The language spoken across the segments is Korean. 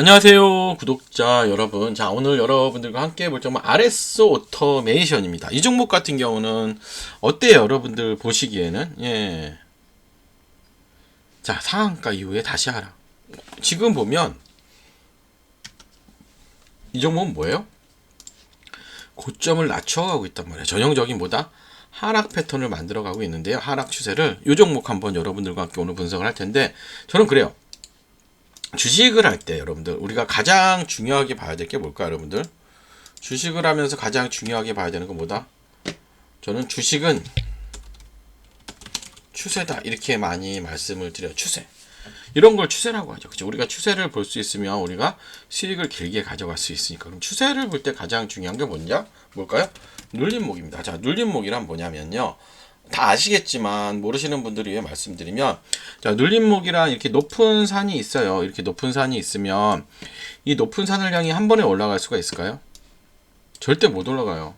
안녕하세요 구독자 여러분. 자 오늘 여러분들과 함께 볼 종목 RS 오토메이션입니다. 이 종목 같은 경우는 어때요? 여러분들 보시기에는? 예. 자 상한가 이후에 다시 하라. 지금 보면 이 종목은 뭐예요? 고점을 낮춰가고 있단 말이에요. 전형적인 뭐다? 하락 패턴을 만들어 가고 있는데요. 하락 추세를 이 종목 한번 여러분들과 함께 오늘 분석을 할 텐데 저는 그래요 주식을 할 때 여러분들 우리가 가장 중요하게 봐야 될 게 뭘까요 여러분들? 주식을 하면서 가장 중요하게 봐야 되는 건 뭐다? 저는 주식은 추세다. 이렇게 많이 말씀을 드려요. 추세. 이런 걸 추세라고 하죠. 그죠? 우리가 추세를 볼 수 있으면 우리가 수익을 길게 가져갈 수 있으니까. 그럼 추세를 볼 때 가장 중요한 게 뭐냐? 뭘까요? 눌림목입니다. 자 눌림목이란 뭐냐면요 다 아시겠지만 모르시는 분들을 위해 말씀드리면 자 눌림목이랑 이렇게 높은 산이 있어요. 이렇게 높은 산이 있으면 이 높은 산을 향해 한 번에 올라갈 수가 있을까요? 절대 못 올라가요.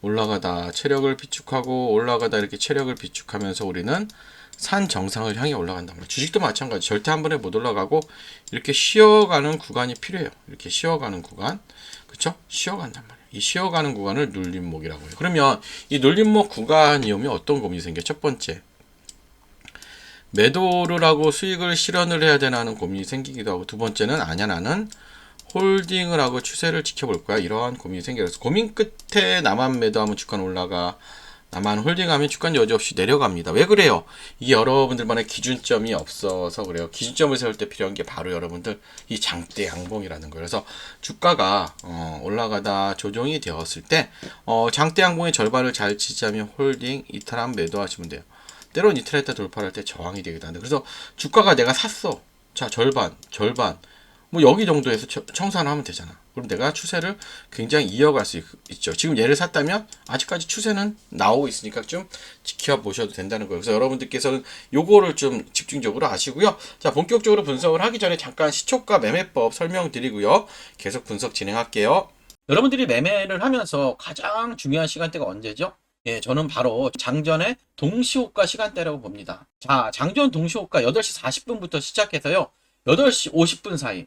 올라가다 체력을 비축하고 올라가다 이렇게 체력을 비축하면서 우리는 산 정상을 향해 올라간단 말이에요. 주식도 마찬가지. 절대 한 번에 못 올라가고 이렇게 쉬어가는 구간이 필요해요. 이렇게 쉬어가는 구간. 그쵸? 쉬어간단 말이에요. 이 쉬어가는 구간을 눌림목이라고 해요. 그러면 이 눌림목 구간이 오면 어떤 고민이 생겨? 첫 번째. 매도를 하고 수익을 실현을 해야 되나는 고민이 생기기도 하고 두 번째는 아니야 나는 홀딩을 하고 추세를 지켜볼 거야 이러한 고민이 생겨서 고민 끝에 나만 매도하면 주가는 올라가 나만 홀딩하면 주가는 여지없이 내려갑니다. 왜 그래요? 이게 여러분들만의 기준점이 없어서 그래요. 기준점을 세울 때 필요한 게 바로 여러분들 이 장대 양봉이라는 거예요. 그래서 주가가 어, 올라가다 조정이 되었을 때 어, 장대 양봉의 절반을 잘 지지하면 홀딩 이탈한 매도하시면 돼요. 때론 이탈했다 돌파할 때 저항이 되기도 하는데 그래서 주가가 내가 샀어. 자 절반 절반 뭐 여기 정도에서 청산하면 되잖아. 그럼 내가 추세를 굉장히 이어갈 수 있, 죠 지금 얘를 샀다면 아직까지 추세는 나오고 있으니까 좀 지켜보셔도 된다는 거예요. 그래서 여러분들께서는 요거를 좀 집중적으로 아시고요. 자, 본격적으로 분석을 하기 전에 잠깐 시초가 매매법 설명드리고요. 계속 분석 진행할게요. 여러분들이 매매를 하면서 가장 중요한 시간대가 언제죠? 예, 저는 바로 장전의 동시호가 시간대라고 봅니다. 자, 장전 동시호가 8시 40분부터 시작해서요. 8시 50분 사이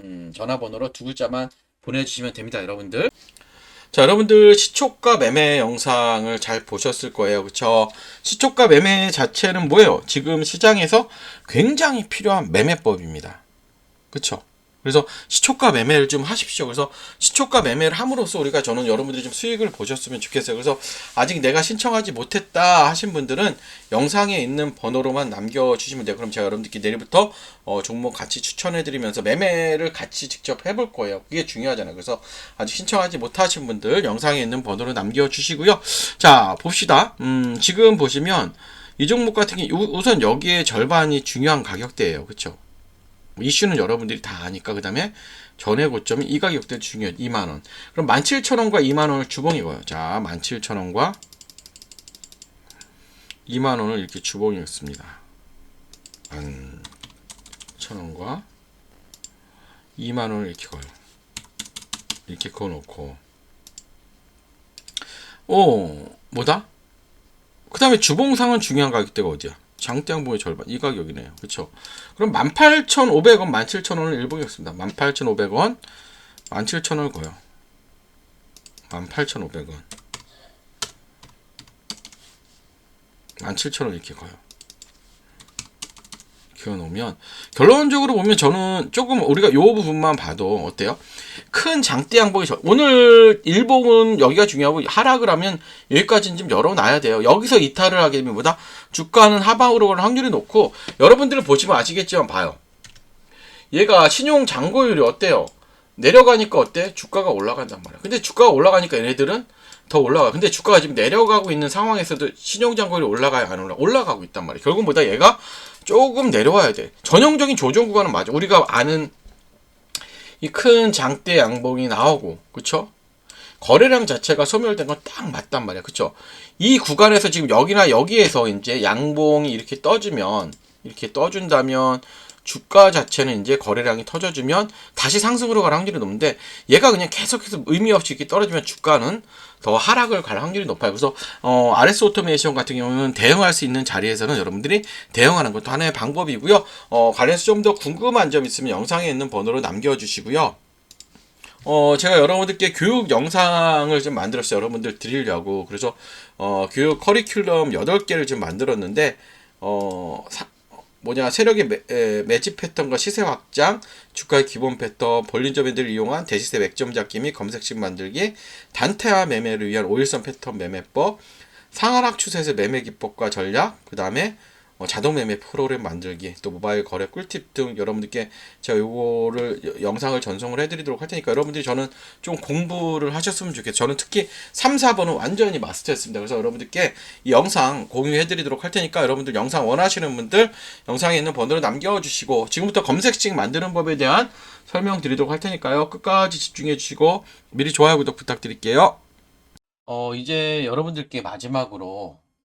음, 전화번호로 두 글자만 보내주시면 됩니다, 여러분들. 자, 여러분들 시초가 매매 영상을 잘 보셨을 거예요. 그쵸? 시초가 매매 자체는 뭐예요? 지금 시장에서 굉장히 필요한 매매법입니다. 그쵸? 그래서 시초가 매매를 좀 하십시오. 그래서 시초가 매매를 함으로써 우리가 저는 여러분들이 좀 수익을 보셨으면 좋겠어요. 그래서 아직 내가 신청하지 못했다 하신 분들은 영상에 있는 번호로만 남겨주시면 돼요. 그럼 제가 여러분들께 내일부터 어, 종목 같이 추천해드리면서 매매를 같이 직접 해볼 거예요. 그게 중요하잖아요. 그래서 아직 신청하지 못하신 분들 영상에 있는 번호로 남겨주시고요. 자, 봅시다. 음, 지금 보시면 이 종목 같은 게 우- 우선 여기에 절반이 중요한 가격대예요. 그쵸? 이슈는 여러분들이 다 아니까 그 다음에 전에 고점이 이 가격대 중요해 2만 원. 그럼 17,000원과 2만 원을 주봉이고요. 자 17,000원과 2만 원을 이렇게 주봉이었습니다. 11,000원과 2만 원을 이렇게 걸요 이렇게 그어 놓고. 오 뭐다? 그 다음에 주봉상은 중요한 가격대가 어디야? 장대양봉의 절반 이 가격이네요. 그쵸? 그럼 18,500원 17,000원을 일봉이었습니다. 18,500원 17,000원을 거요. 18,500원. 17,000원 이렇게 거요 그어놓으면 결론적으로 보면 저는 조금 우리가 요 부분만 봐도 어때요? 큰 장대 양봉이 저- 오늘 일봉은 여기가 중요하고 하락을 하면 여기까지는 좀 열어놔야 돼요. 여기서 이탈을 하게 되면 뭐다? 주가는 하방으로 갈 확률이 높고 여러분들 보시면 아시겠지만 봐요. 얘가 신용 잔고율이 어때요? 내려가니까 어때? 주가가 올라간단 말이야. 근데 주가가 올라가니까 얘네들은 더 올라가. 근데 주가가 지금 내려가고 있는 상황에서도 신용 잔고율이 올라가야 안 올라? 올라가고 있단 말이야. 결국 뭐다? 얘가 조금 내려와야 돼. 전형적인 조정 구간은 맞아. 우리가 아는 이 큰 장대 양봉이 나오고, 그쵸? 거래량 자체가 소멸된 건 딱 맞단 말이야. 그쵸? 이 구간에서 지금 여기나 여기에서 이제 양봉이 이렇게 떠주면, 이렇게 떠준다면, 주가 자체는 이제 거래량이 터져주면 다시 상승으로 갈 확률이 높은데 얘가 그냥 계속해서 의미 없이 이렇게 떨어지면 주가는 더 하락을 갈 확률이 높아요. 그래서 어, RS 오토메이션 같은 경우는 대응할 수 있는 자리에서는 여러분들이 대응하는 것도 하나의 방법이고요. 어, 관련해서 좀 더 궁금한 점 있으면 영상에 있는 번호로 남겨주시고요. 어, 제가 여러분들께 교육 영상을 좀 만들었어요. 여러분들 드리려고. 그래서, 어, 교육 커리큘럼 8개를 좀 만들었는데, 어, 사- 뭐냐, 세력의 매, 에, 매집 패턴과 시세 확장, 주가의 기본 패턴, 볼린저 밴드를 이용한 대시세 맥점 잡기 및 검색식 만들기, 단타화 매매를 위한 5일선 패턴 매매법, 상하락 추세에서 매매 기법과 전략, 그 다음에 어, 자동 매매 프로그램 만들기, 또 모바일 거래 꿀팁 등 여러분들께 제가 요거를 여- 영상을 전송을 해드리도록 할 테니까 여러분들이 저는 좀 공부를 하셨으면 좋겠어요. 저는 특히 3, 4번은 완전히 마스터했습니다. 그래서 여러분들께 이 영상 공유해드리도록 할 테니까 여러분들 영상 원하시는 분들 영상에 있는 번호를 남겨주시고 지금부터 검색식 만드는 법에 대한 설명드리도록 할 테니까요. 끝까지 집중해 주시고 미리 좋아요 구독 부탁드릴게요. 어, 이제 여러분들께 마지막으로